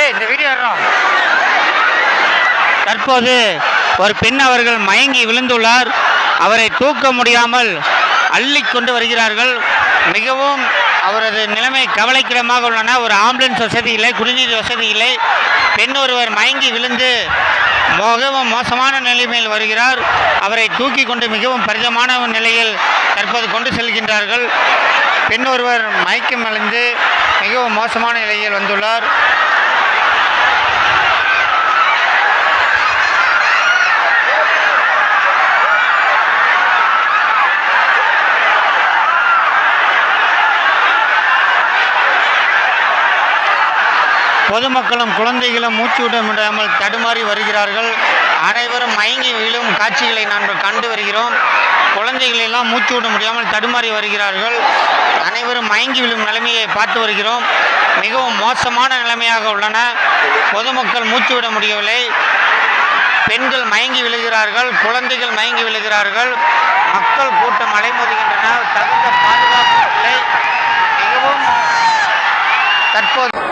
ஏய் இந்த வீடியோ வர்றோம். தற்போது ஒரு பெண் அவர்கள் மயங்கி விழுந்துள்ளார். அவரை தூக்க முடியாமல் அள்ளி கொண்டு வருகிறார்கள். மிகவும் அவரது நிலைமை கவலைக்கிடமாக உள்ளன. ஒரு ஆம்புலன்ஸ் வசதி இல்லை குடிநீர் வசதி இல்லை. பெண் ஒருவர் மயங்கி விழுந்து மிகவும் மோசமான நிலைமையில் வருகிறார். அவரை தூக்கி கொண்டு மிகவும் பரிதமான நிலையில் தற்போது கொண்டு செல்கின்றார்கள். பெண் ஒருவர் மயக்கம் அழிந்து மிகவும் மோசமான நிலையில் வந்துள்ளார். பொதுமக்களும் குழந்தைகளும் மூச்சு விட முடியாமல் தடுமாறி வருகிறார்கள். அனைவரும் மயங்கி விழும் காட்சிகளை நாங்கள் கண்டு வருகிறோம். குழந்தைகளெல்லாம் மூச்சு விட முடியாமல் தடுமாறி வருகிறார்கள். அனைவரும் மயங்கி விழும் நிலைமையை பார்த்து வருகிறோம். மிகவும் மோசமான நிலைமையாக உள்ளன. பொதுமக்கள் மூச்சு விட முடியவில்லை. பெண்கள் மயங்கி விழுகிறார்கள். குழந்தைகள் மயங்கி விழுகிறார்கள். மக்கள் கூட்டம் அலைமோதுகின்றன. தகுந்த பாதுகாப்பு இல்லை. மிகவும் தற்போது